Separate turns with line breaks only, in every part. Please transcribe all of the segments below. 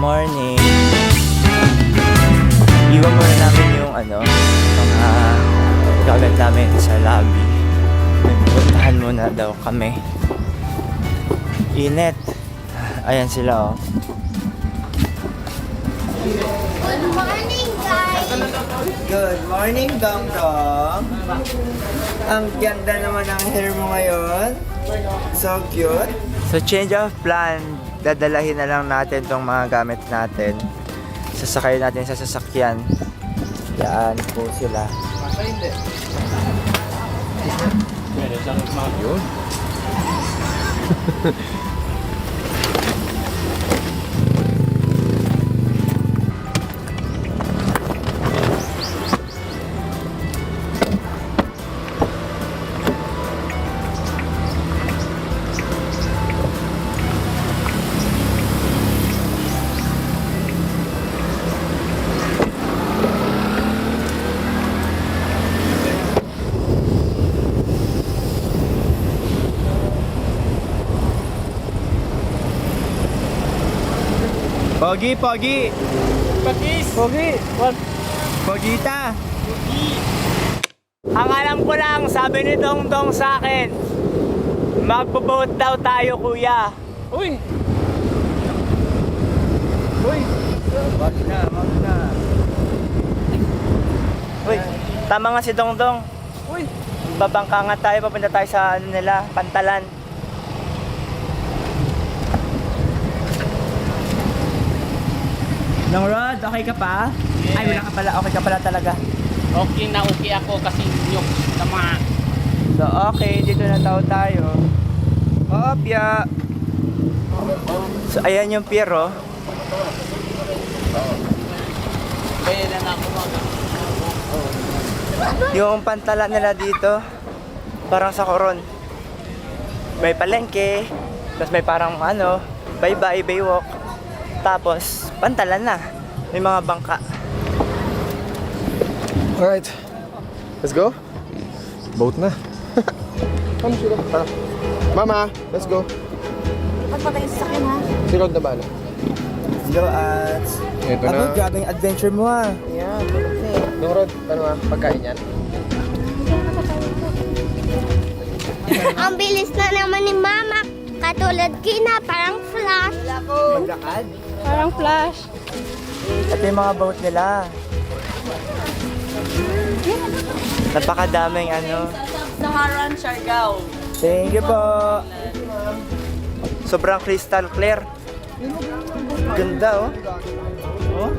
Morning. Iwan muna namin yung ano, mga gamit namin sa lobby. Nagpuntahan muna daw kami. Init. Ayan sila oh.
Good morning, guys!
Good morning, Dong Dong. Ang ganda naman ng hair mo ngayon. So cute. So change of plan, dadalahin na lang natin tong mga gamit natin. Sasakay natin sa sasakyan. Yan po sila.
Yun.
Pogi, Pogi!
Patis!
Pogi! Pogita! Ang alam ko lang, sabi ni Dong Dong sa akin, magbo-boat daw tayo, kuya.
Uy! Uy!
Wag na, wag na. Uy, tama nga si Dong Dong.
Uy!
Babangka nga tayo, papunta tayo sa ano nila, pantalan. Long Rod, okay ka pa? Ay, wala ka pala. Okay ka pala talaga.
Okay na okay ako kasi yung tama.
So, okay. Dito na daw tayo. Opya! So, ayan yung pier, oh.
Kaya na ako mag...
Yung pantala nila dito, parang sa koron. May palengke, tapos may parang ano, bye-bye, baywalk. Tapos, pantalan na. May mga bangka.
Alright. Let's go. Boat na. Come, sila. Tara. Mama, let's go.
Ba't patay sa sakin, ha?
Rod na bala.
Go at...
Ito na.
grabe yung adventure mo ah.
Yan, tulog na eh. Nung Rod, ano ah, pagkain yan?
Ang bilis na naman ni Mama. Katulad kina, parang flash.
Maglakad.
Parang flash.
Ito yung mga boat nila. Napakadaming ano.
Saharan, Siargao.
Thank you po. Sobrang crystal clear. Ganda oh. Oh,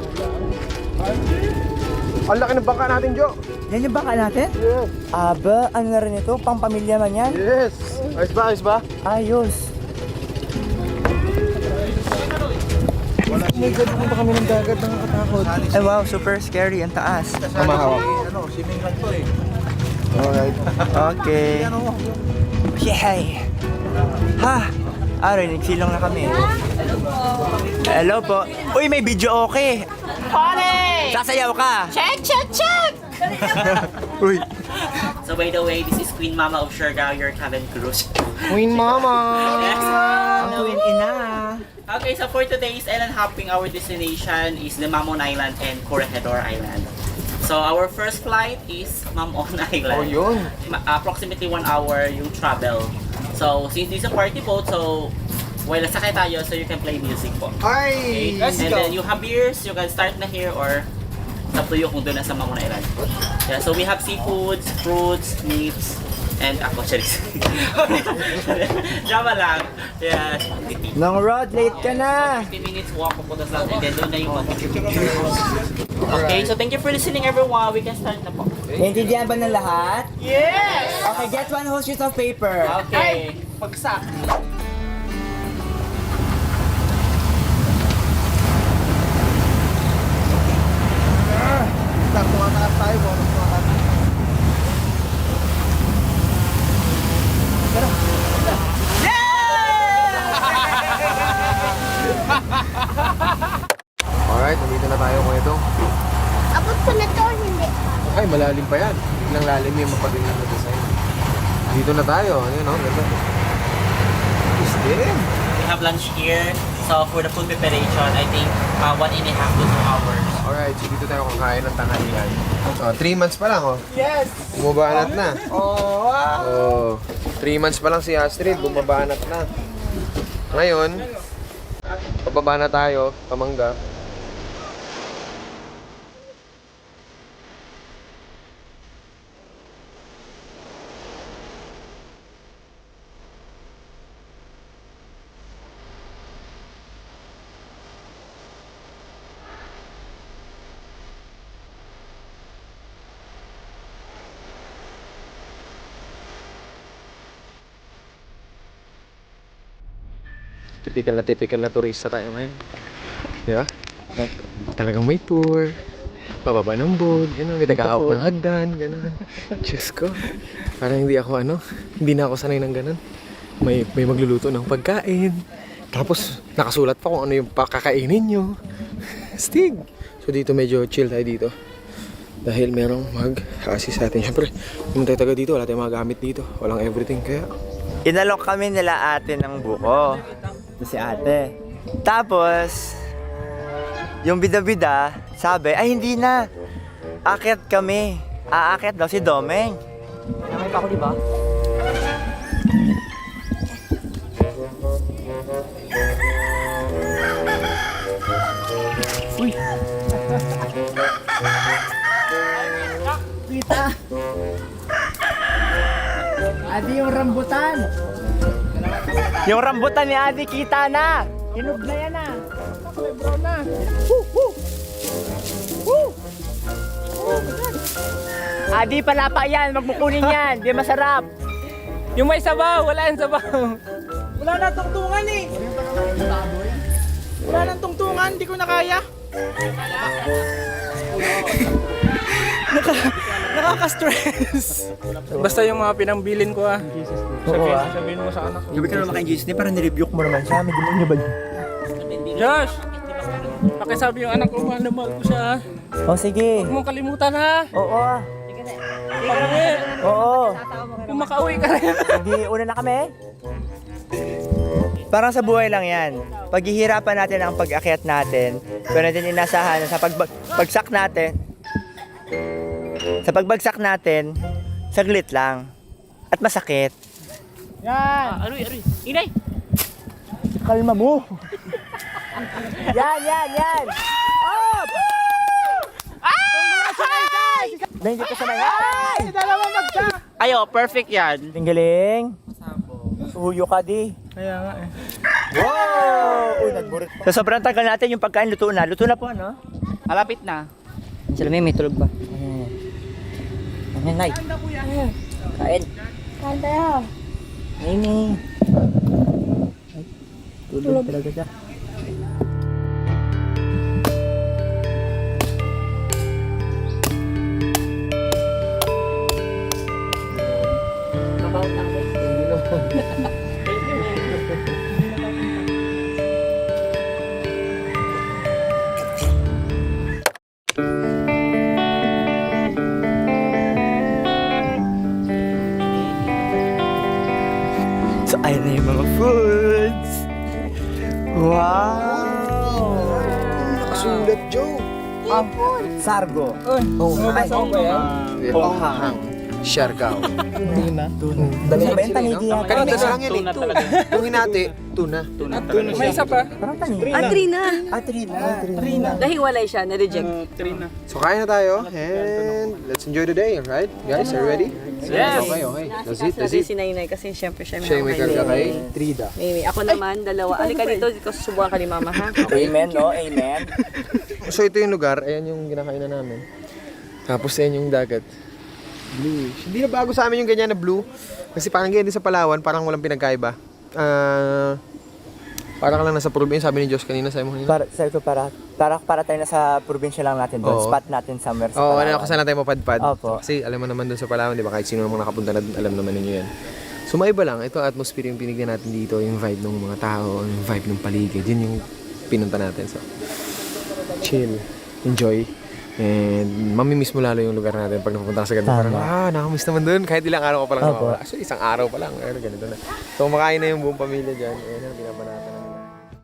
Ang laki ng bangka natin, Jo.
yan yung baka natin?
Yes.
Aba, ano na rin ito? Pang pamilya man yan?
Yes. Ayos ba, ayos ba?
Ayos.
Oh my God, pumunta kami ng dagat, nakakatakot.
Ay wow, super scary. Ang taas.
Kumahawak. Alright.
Okay. Yay! Ha! Ah, rinig silong na kami. Hello po. Uy, may video okay.
Pare!
Sasayaw ka.
Check, check, check!
Uy.
So by the way, this is Queen Mama of Siargao, your cabin cruise.
Queen Mama!
Ang queen ina.
Okay, so for today's island hopping, our destination is the Mamon Island and Corregidor Island. So our first flight is Mamon Island.
Oh, yun.
Ma- approximately one hour yung travel. So since this is a party boat, so while nasakay tayo, so you can play music po.
Ay!
Okay? and then you have beers, you can start na here or to you kung doon na sa Mamon Island. Yeah, so we have seafoods, fruits, meats, and ako, charis. Drama lang. Yeah.
Long Rod, late ka na.
50 minutes walk pupunta sa atin. Then doon na yung Okay, so thank you for listening everyone. We can start na po.
Naintindihan ba ng lahat?
Yes!
Okay, get one whole sheet of paper.
Okay. Pagsak.
Start, tumataas tayo, bonus tumataas. Alright, nandito na tayo kung ito.
Abot ko na to, hindi.
Ay, malalim pa yan. Biglang lalim yung mapatingnan na design. Dito na tayo. Ayun, oh. Ganda. Is there?
We have lunch here. So for the food preparation, I think uh, one and a half to two hours.
Alright, so dito tayo kakain ng tanghalian. Oh, three months pa lang, oh. Yes! Bumabanat na.
Oh, wow.
Oh, three months pa lang si Astrid, bumabanat na. Ngayon, pababa na tayo, pamangga. Typical na typical na turista tayo ngayon. Di ba? Talagang may tour. Pababa ng boat, gano'n. May tagahawak ng hagdan, gano'n. Diyos ko. Parang hindi ako ano, hindi na ako sanay ng gano'n. May, may magluluto ng pagkain. Tapos, nakasulat pa kung ano yung pakakainin nyo. Stig! So dito medyo chill tayo dito. Dahil merong mag-assist sa atin. Siyempre, kung tayo taga dito, wala tayong magamit dito. Walang everything. Kaya,
Inalok kami nila ate ng buko. Ito si ate. Tapos, yung bida-bida, sabi, ay hindi na. Akyat kami. Aakyat daw si Domeng.
Nakay pa ako, di ba?
Adi yung rambutan.
Yung rambutan ni ate kita na.
Hinog na yan ah.
Adi palapa yan, magmukunin yan. Di masarap.
Yung may sabaw, wala yung sabaw.
Wala na tungtungan eh. Wala nang tungtungan, di ko na kaya. Naka, nakaka-stress.
Basta yung mga pinambilin ko ah.
Oo ah.
Sabihin mo sa anak ko.
Gabi ka naman kay Disney, parang nireview mo naman siya. Medyo mo niya ba?
Josh! Pakisabi yung anak ko, mahal na mahal ko siya. ah.
Oh, sige.
Huwag mong kalimutan ha.
Oo. ah.
Pag-uwi,
Oo.
kung makauwi ka rin.
Hindi, una na kami. Parang sa buhay lang yan. Paghihirapan natin ang pag-akyat natin. Kung natin inasahan sa pag pagbagsak natin. Sa pagbagsak natin, saglit lang. At masakit.
Ah, aroy, aroy. Inay!
Kalma mo. yan, yan, yan. Up! Dahil dito sa mga. Ay!
Dalawa magka.
Ayo, perfect yan.
Galing galing. Suyo ka di.
Kaya nga eh.
Wow! Uy, nagburit pa. So, sobrang tagal natin yung pagkain luto na. Luto na po, ano?
Malapit na.
Sila may may tulog ba? Ano, Nay? Kain.
Kain tayo.
Nini. Ay, tulog talaga siya. So,
nakasulat, Joe.
Sargo.
Oh,
Ay,
Ponghang. Siargao.
Dami ba yung tanigi yan?
Kanina sa hangin eh.
Tuna.
Yung hinati, tuna.
Tuna. May isa pa.
Parang tanigi.
Ah, Trina.
Ah, Trina. Trina.
Nahiwalay siya, na-reject.
Trina.
So kain na tayo and let's enjoy the day, alright? Guys, are you ready?
Yes!
Okay, okay. That's it, that's it.
si Nainay kasi siyempre siya
Siya may karga kay
Mimi.
Trida.
Mimi. Ako naman, dalawa. Alika dito, dito susubukan ka ni Mama, ha?
Amen, no? Amen.
So ito yung lugar, ayan yung kinakainan namin. Tapos ayan yung dagat. Bluish. Hindi na bago sa amin yung ganyan na blue. Kasi parang ganyan din sa Palawan, parang walang pinagkaiba. Ah... parang lang nasa probinsya, sabi ni Josh kanina, sabi mo kanina.
Para, sabi ko, para, para, para tayo nasa probinsya lang natin doon.
Oo.
Spot natin somewhere sa
Oo, oh,
Palawan.
ano, kasi na tayo mapadpad.
Opo.
Kasi alam mo naman doon sa Palawan, di ba, kahit sino namang nakapunta na doon, alam naman ninyo yan. So maiba lang, ito atmosphere yung pinigyan natin dito, yung vibe ng mga tao, yung vibe ng paligid, yun yung pinunta natin. So, chill, enjoy, and mamimiss mo lalo yung lugar natin pag napupunta ka sa ganito. Parang, ah, nakamiss naman doon, kahit ilang araw ka pa lang
Opo.
nawawala. Actually, isang araw pa lang, pero ganito na. So, kumakain na yung buong pamilya dyan, ayan, ang pinapa natin.